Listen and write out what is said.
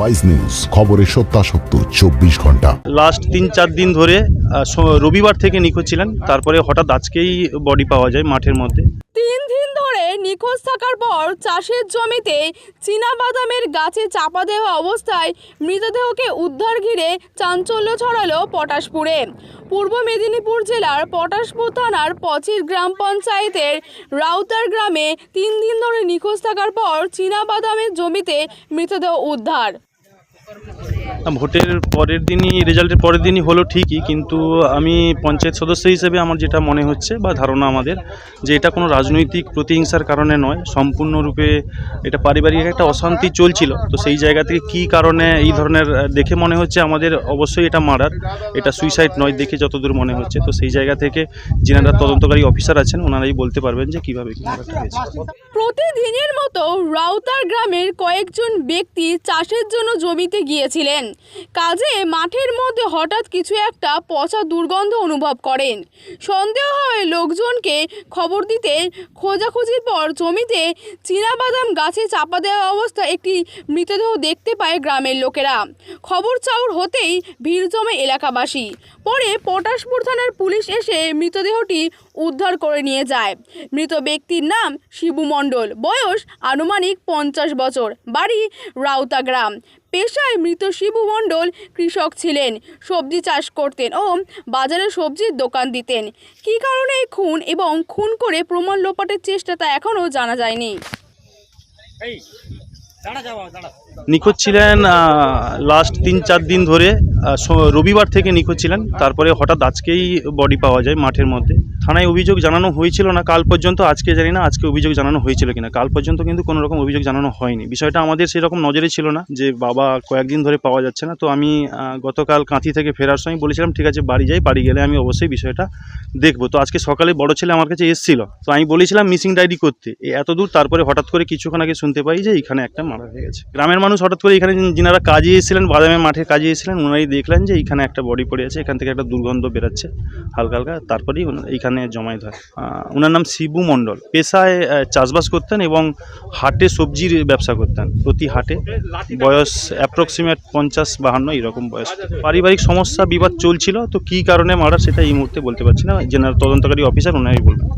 Wise news খবরের সত্যাসত্য চব্বিশ ঘণ্টা। লাস্ট তিন চার দিন ধরে রবিবার থেকে নিখোঁজ ছিলেন তারপরে হঠাৎ আজকেই বডি পাওয়া যায় মাঠের মধ্যে। তিন দিন ধরে নিখোঁজ থাকার পর চাষের জমিতে চীনাবাদামের গাছে চাপা দেওয়া অবস্থায় মৃতদেহকে উদ্ধার ঘিরে চাঞ্চল্য ছড়ালো পটাশপুরে। পূর্ব মেদিনীপুর জেলার পটাশপুর থানার পচির গ্রাম পঞ্চায়েতের রাউতার গ্রামে তিন দিন ধরে নিখোঁজ থাকার পর চীনাবাদামের জমিতে মৃতদেহ উদ্ধার। কর্ম ভোটের পরের দিনই, রেজাল্টের পরের দিনই হলো ঠিকই, কিন্তু আমি পঞ্চায়েত সদস্য হিসেবে আমার যেটা মনে হচ্ছে বা ধারণা আমাদের, যে এটা কোনো রাজনৈতিক প্রতিহিংসার কারণে নয়, সম্পূর্ণরূপে এটা পারিবারিক একটা অশান্তি চলছিল। তো সেই জায়গা থেকে কী কারণে এই ধরনের দেখে মনে হচ্ছে আমাদের অবশ্যই এটা মারার, এটা সুইসাইড নয় দেখে যতদূর মনে হচ্ছে। তো সেই জায়গা থেকে যিনারা তদন্তকারী অফিসার আছেন, ওনারাই বলতে পারবেন যে কীভাবে প্রতিদিনের মতো রাউতার গ্রামের কয়েকজন ব্যক্তি চাষের জন্য জমিতে গিয়েছিলেন। কাজে মাঠের মধ্যে হঠাৎ কিছু একটা পচা দুর্গন্ধ অনুভব করেন। সন্দেহ হয় লোকজনকে খবর দিতে খোঁজাখুঁজির পর জমিতে চীনাবাদাম গাছে চাপা দেওয়া অবস্থায় একটি মৃতদেহ দেখতে পায় গ্রামের লোকেরা। খবর চাউর হতেই ভিড় জমে এলাকাবাসী। পরে পটাশপুর থানার পুলিশ এসে মৃতদেহটি উদ্ধার করে নিয়ে যায়। মৃত ব্যক্তির নাম শিবু মণ্ডল। বয়স আনুমানিক পঞ্চাশ বছর। বাড়ি রাউতা গ্রাম। পেশায় মৃত শিবু মণ্ডল কৃষক ছিলেন। সবজি চাষ করতেন ও বাজারে সবজির দোকান দিতেন। কী কারণে এই খুন এবং খুন করে প্রমাণ লোপাটের চেষ্টা তা এখনও জানা যায়নি। নিখোঁজ ছিলেন লাস্ট তিন চার দিন ধরে রবিবার থেকে নিখোঁজ ছিলেন। তারপরে হঠাৎ আজকেই বডি পাওয়া যায় মাঠের মধ্যে। থানায় অভিযোগ জানানো হয়েছিল না, কাল পর্যন্ত, আজকে জানি না, আজকে অভিযোগ জানানো হয়েছিল কিনা। কাল পর্যন্ত কিন্তু কোনো রকম অভিযোগ জানানো হয়নি। বিষয়টা আমাদের সেরকম নজরে ছিল না যে, বাবা কয়েকদিন ধরে পাওয়া যাচ্ছে না। তো আমি গতকাল কাঁথি থেকে ফেরার সময় বলেছিলাম, ঠিক আছে, বাড়ি যাই, বাড়ি গেলে আমি অবশ্যই বিষয়টা দেখব। তো আজকে সকালে বড় ছেলে আমার কাছে এসেছিল। তো আমি বলেছিলাম, মিসিং ডায়েরি করতে। এত দূর তারপরে হঠাৎ করে কিছুক্ষণ আগে শুনতে পাই যে, এখানে একটা মারা হয়ে গেছে। গ্রামের মানুষ হঠাৎ করে এখানে যিনি- যিনারা কাজে এসেছিলেন বাদামের মাঠে কাজে এসেছিলেন ওনারাই দেখলেন যে, এখানে একটা বডি পড়ে আছে, এখান থেকে একটা দুর্গন্ধ বেরাচ্ছে, হালকা হালকা, তারপরেই ওনা- এইখানে জমায়েত হয়। ওনার নাম শিবু মণ্ডল। পেশায় চাষবাস করতেন এবং হাটে সবজির ব্যবসা করতেন। প্রতি হাটে বয়স অ্যাপ্রক্সিমেট পঞ্চাশ বাহান্ন এরকম বয়স। পারিবারিক সমস্যা, বিবাদ চলছিল, তো কি কারণে মারা সেটা এই মুহূর্তে বলতে পারছি না। জেনারেল তদন্তকারী অফিসার ওনারই বলবেন।